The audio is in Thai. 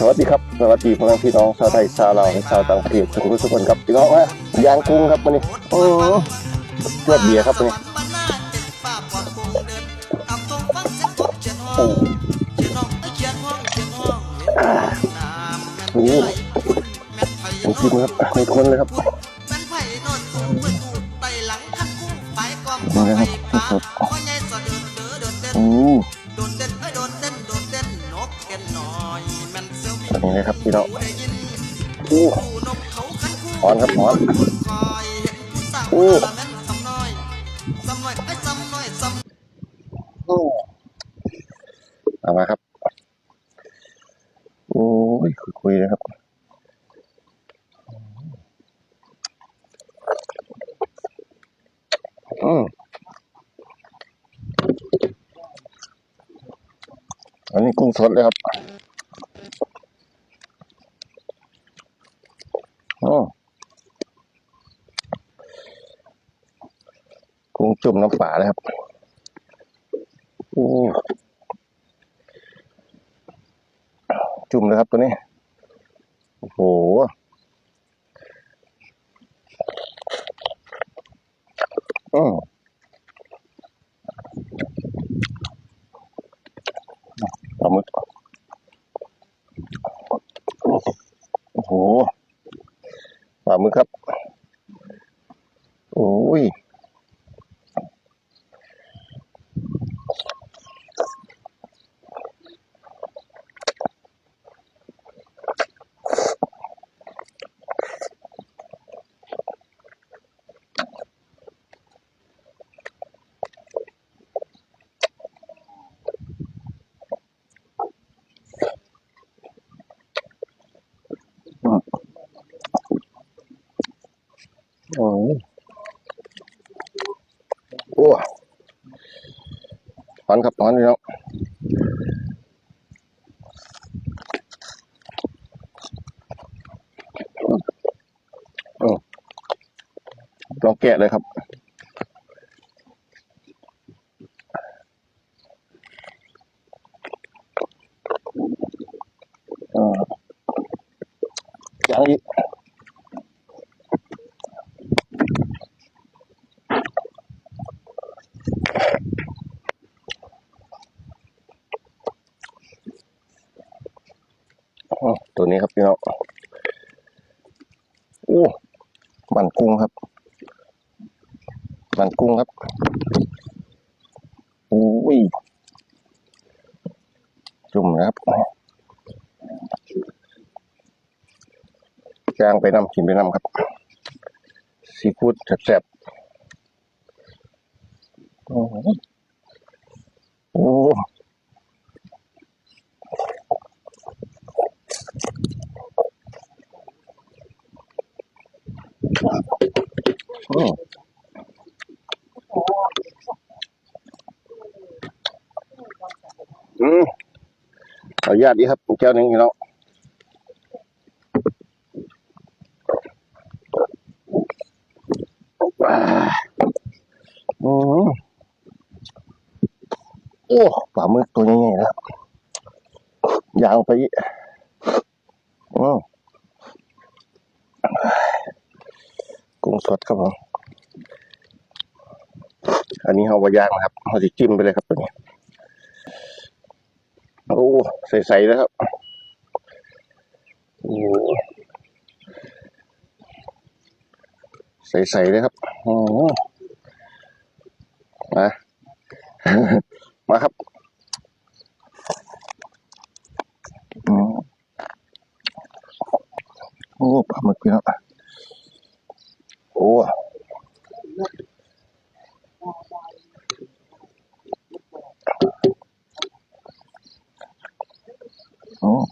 สวัสดีครับ สวัสดีพ่อแม่พี่น้องชาวไทยชาวลาวชาวต่างประเทศทุกคนทุกคนครับพี่น้องฮะยางกุ้งครับวันนี้โอ้เลือดเบียร์ครับวันนี้โอ้อ่านี่ผมกินครับในคนเลยครับนี่ครับสดๆอื มนี่นะครับพี่น้องอู้อนครับหอนอู้อู้เอามาครับ โอ้ยคุยๆเลยครับอืมอันนี้กุ้งสดเลยครับอ๋อ กุ้งจุ่มน้ำปลาเลยครับอืมจุ่มเลยครับตัวนี้ โอ้โหอืมปลาหมึกโอ้โห มึกครับ โอ้ย โอ้ยโอ้หอนครับหอนพี่น้องอืมลองแกะเลยครับอ่าอย่างอีก อ๋อ ตัวนี้ครับพี่น้องโอ้มันกุ้งครับมันกุ้งครับโอ้ยจุ่มนะครับย่างไปนำกินไปนำครับซีฟู้ดแซ่บๆโอ้โห อืมอืมขออนุญาตดีครับแก้วหนึ่งพี่น้องอ่าอืมโอ้ปลาหมึกตัวใหญ่ๆแล้วยาวไปอีกอืมกุ้งสดครับผม อันนี้เอาบะย่างนะครับเขาจะจิ้มไปเลยครับตัวนี้โอ้ใสๆแล้วครับโอ้ใสๆแล้วครับโอ้มามาครับโอ้ปลาหมึกเยอะโอ้ Oh.